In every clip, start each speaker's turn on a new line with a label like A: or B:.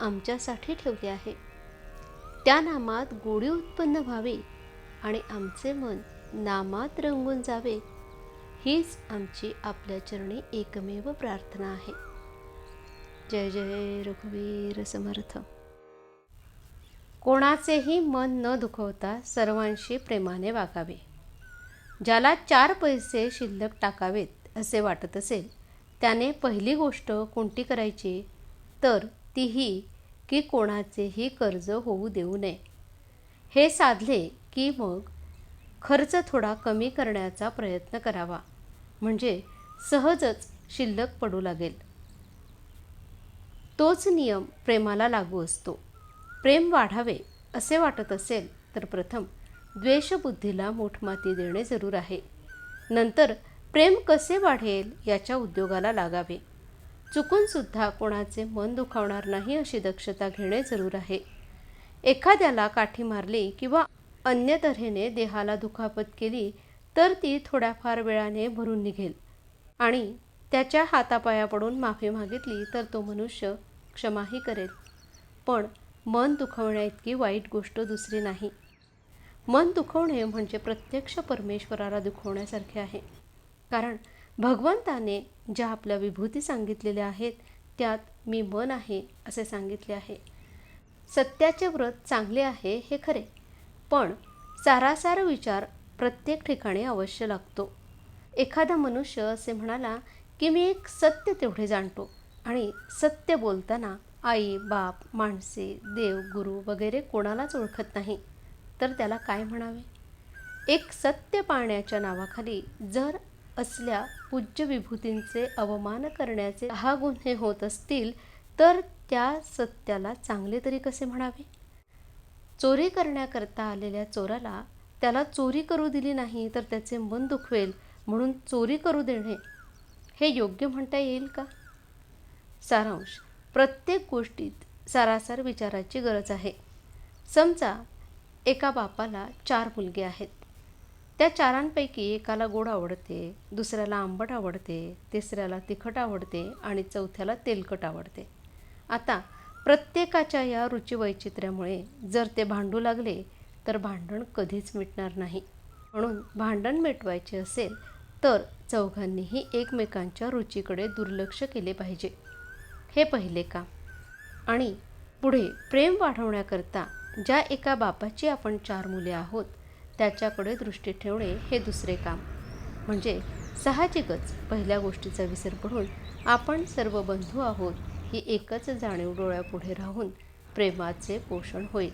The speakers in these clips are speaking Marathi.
A: आमच्यासाठी ठेवले आहे. त्या नामात गोडी उत्पन्न व्हावी आणि आमचे मन नामात रंगून जावे हीच आमची आपल्या चरणी एकमेव प्रार्थना आहे. जय जय रघुवीर समर्थ. कोणाचेही मन न दुखवता सर्वांशी प्रेमाने वागावे. ज्याला चार पैसे शिल्लक टाकावेत असे वाटत असेल त्याने पहिली गोष्ट कोणती करायची? तर तीही की कोणाचेही कर्ज होऊ देऊ नये. हे साधले की मग खर्च थोडा कमी करण्याचा प्रयत्न करावा. म्हणजे सहजच शिल्लक पडू लागेल. तोच नियम प्रेमाला लागू असतो. प्रेम वाढावे असे वाटत असेल तर प्रथम द्वेषबुद्धीला मोठमाती देणे जरूर आहे. नंतर प्रेम कसे वाढेल याच्या उद्योगाला लागावे. चुकूनसुद्धा कोणाचे मन दुखावणार नाही अशी दक्षता घेणे जरूर आहे. एखाद्याला काठी मारली किंवा अन्य तऱ्हेने देहाला दुखापत केली तर ती थोड्याफार वेळाने भरून निघेल आणि त्याच्या हातापाया पडून माफी मागितली तर तो मनुष्य क्षमाही करेल. पण मन दुखवण्याइतकी वाईट गोष्ट दुसरी नाही. मन दुखवणे म्हणजे प्रत्यक्ष परमेश्वराला दुखवण्यासारखे आहे. कारण भगवंताने ज्या आपल्या विभूती सांगितलेल्या आहेत त्यात मी मन आहे असे सांगितले आहे. सत्याचे व्रत चांगले आहे हे खरे. पण सारासार विचार प्रत्येक ठिकाणी अवश्य लागतो. एखादा मनुष्य असे म्हणाला की मी एक सत्य तेवढे जाणतो आणि सत्य बोलताना आई बाप माणसे देव गुरु वगैरे कोणालाच ओळखत नाही. तर त्याला काय म्हणावे? एक सत्य पाळण्याच्या नावाखाली जर असल्या पूज्य विभूतींचे अवमान करण्याचे हा गुन्हे होत असतील तर त्या सत्याला चांगले तरी कसे म्हणावे? चोरी करण्याकरता आलेल्या चोराला त्याला चोरी करू दिली नाही तर त्याचे मन दुखवेल म्हणून चोरी करू देणे. हे योग्य म्हणता येईल का? सारांश. प्रत्येक गोष्टीत सारासार विचाराची गरज आहे. समजा एका बापाला चार मुलगे आहेत. त्या चारांपैकी एकाला गोड आवडते दुसऱ्याला आंबट आवडते तिसऱ्याला तिखट आवडते आणि चौथ्याला तेलकट आवडते. आता प्रत्येकाच्या या रुचीवैचित्र्यामुळे जर ते भांडू लागले तर भांडण कधीच मिटणार नाही. म्हणून भांडण मिटवायचे असेल तर चौघांनीही एकमेकांच्या रुचीकडे दुर्लक्ष केले पाहिजे. हे पहिले काम. आणि पुढे प्रेम वाढवण्याकरता ज्या एका बापाची आपण चार मुले आहोत त्याच्याकडे दृष्टी ठेवणे हे दुसरे काम. म्हणजे साहजिकच पहिल्या गोष्टीचा विसर पडून आपण सर्व बंधू आहोत ही एकच जाणीव डोळ्यापुढे राहून प्रेमाचे पोषण होईल.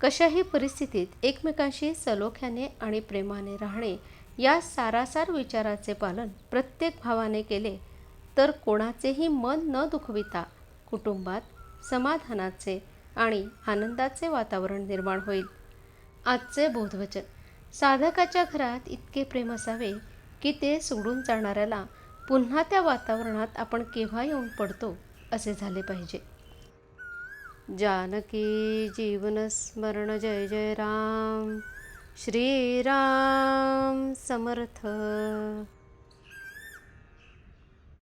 A: कशाही परिस्थितीत एकमेकांशी सलोख्याने आणि प्रेमाने राहणे या सारासार विचाराचे पालन प्रत्येक भावाने केले तर कोणाचेही मन न दुखविता कुटुंबात समाधानाचे आणि आनंदाचे वातावरण निर्माण होईल. आजचे बोधवचन. साधकाच्या घरात इतके प्रेम असावे की ते सोडून जाणाऱ्याला पुन्हा त्या वातावरणात आपण केव्हा येऊन पडतो असे झाले पाहिजे. जानकी जीवन स्मरण जय जय राम. श्रीराम समर्थ.